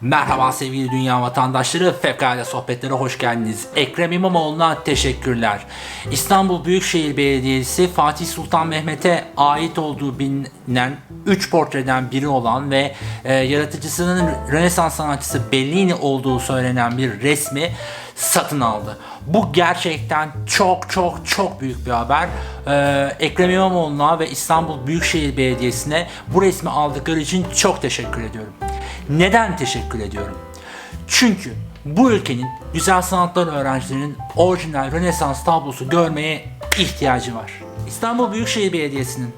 Merhaba sevgili dünya vatandaşları, Fevkalade Sohbetlere hoş geldiniz. Ekrem İmamoğlu'na teşekkürler. İstanbul Büyükşehir Belediyesi Fatih Sultan Mehmet'e ait olduğu bilinen 3 portreden biri olan ve e, yaratıcısının Rönesans sanatçısı Bellini olduğu söylenen bir resmi satın aldı. Bu gerçekten çok çok çok büyük bir haber. Ee, Ekrem İmamoğlu'na ve İstanbul Büyükşehir Belediyesi'ne bu resmi aldıkları için çok teşekkür ediyorum. Neden teşekkür ediyorum? Çünkü bu ülkenin güzel sanatlar öğrencilerinin orijinal Rönesans tablosu görmeye ihtiyacı var. İstanbul Büyükşehir Belediyesi'nin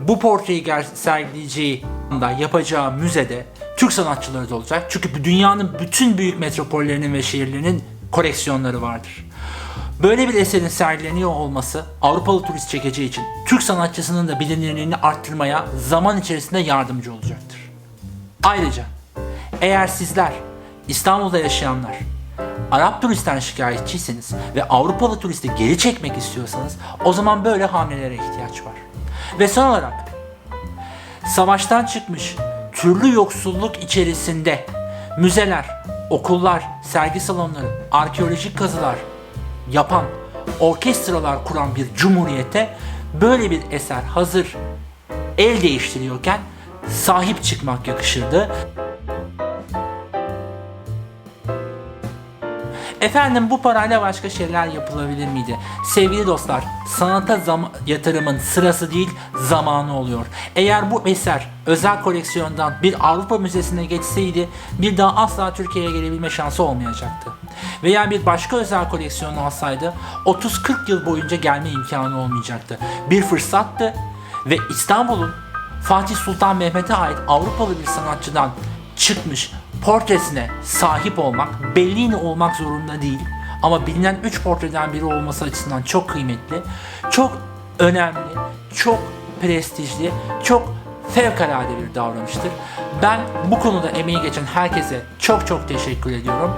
bu portreyi sergileyeceği anda yapacağı müzede Türk sanatçıları da olacak. Çünkü dünyanın bütün büyük metropollerinin ve şehirlerinin koleksiyonları vardır. Böyle bir eserin sergileniyor olması Avrupalı turist çekeceği için Türk sanatçısının da bilinirliğini arttırmaya zaman içerisinde yardımcı olacaktır. Ayrıca eğer sizler İstanbul'da yaşayanlar Arap turistten şikayetçiyseniz ve Avrupalı turisti geri çekmek istiyorsanız o zaman böyle hamlelere ihtiyaç var. Ve son olarak savaştan çıkmış türlü yoksulluk içerisinde müzeler, okullar, sergi salonları, arkeolojik kazılar yapan, orkestralar kuran bir cumhuriyete böyle bir eser hazır el değiştiriyorken sahip çıkmak yakışırdı. Efendim bu parayla başka şeyler yapılabilir miydi? Sevgili dostlar, sanata zam- yatırımın sırası değil, zamanı oluyor. Eğer bu eser özel koleksiyondan bir Avrupa müzesine geçseydi bir daha asla Türkiye'ye gelebilme şansı olmayacaktı. Veya bir başka özel koleksiyon alsaydı 30-40 yıl boyunca gelme imkanı olmayacaktı. Bir fırsattı ve İstanbul'un Fatih Sultan Mehmet'e ait Avrupalı bir sanatçıdan çıkmış portresine sahip olmak Bellini olmak zorunda değil ama bilinen 3 portreden biri olması açısından çok kıymetli, çok önemli, çok prestijli, çok fevkalade bir davranıştır. Ben bu konuda emeği geçen herkese çok çok teşekkür ediyorum.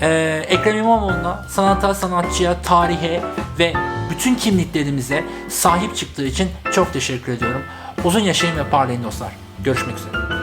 Ee, Ekrem İmamoğlu'na, sanata, sanatçıya, tarihe ve bütün kimliklerimize sahip çıktığı için çok teşekkür ediyorum. Uzun yaşayın ve parlayın dostlar. Görüşmek üzere.